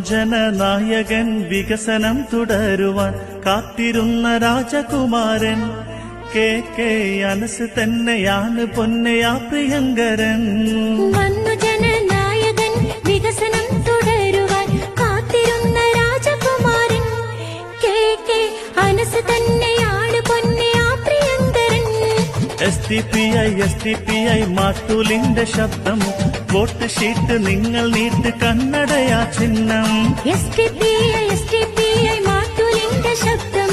ജനനായകൻ വികസനം തുടരുവാൻ കാത്തിരുന്ന രാജകുമാരൻ കെ കെ അനസ് തന്നെയാണ് പൊന്നയാ പ്രിയങ്കരൻ. S T P I S T P I മാത്തൂലിന്റെ ശബ്ദം. വോട്ട് ഷീറ്റ് നിങ്ങൾ നീട്ട് കണ്ണടയാ ചിഹ്നം. S T P I S T P I മാത്തൂലിന്റെ ശബ്ദം.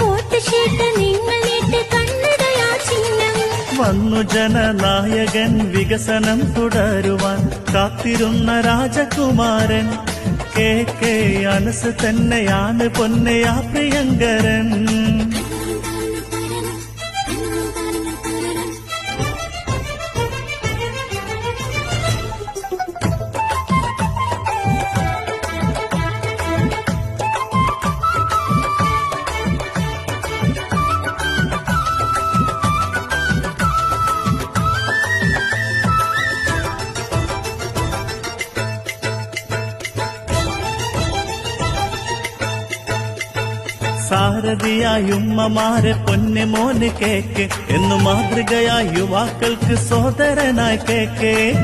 വോട്ട് ഷീറ്റ് നിങ്ങൾ നീട്ട് കണ്ണടയാ ചിഹ്നം. വന്നു ജനനായകൻ വികസനം തുടരുവാൻ കാത്തിരുന്ന രാജകുമാരൻ. കെ കെ അനസ് തന്നെയാണ് പൊന്നയാ പ്രിയങ്കരൻ. സാരഥിയായി ഉമ്മമാരെ പൊന്നെ മോന് കേക്ക്. എന്നു മാതൃകയായി യുവാക്കൾക്ക് സോദരനായി കേക്ക്.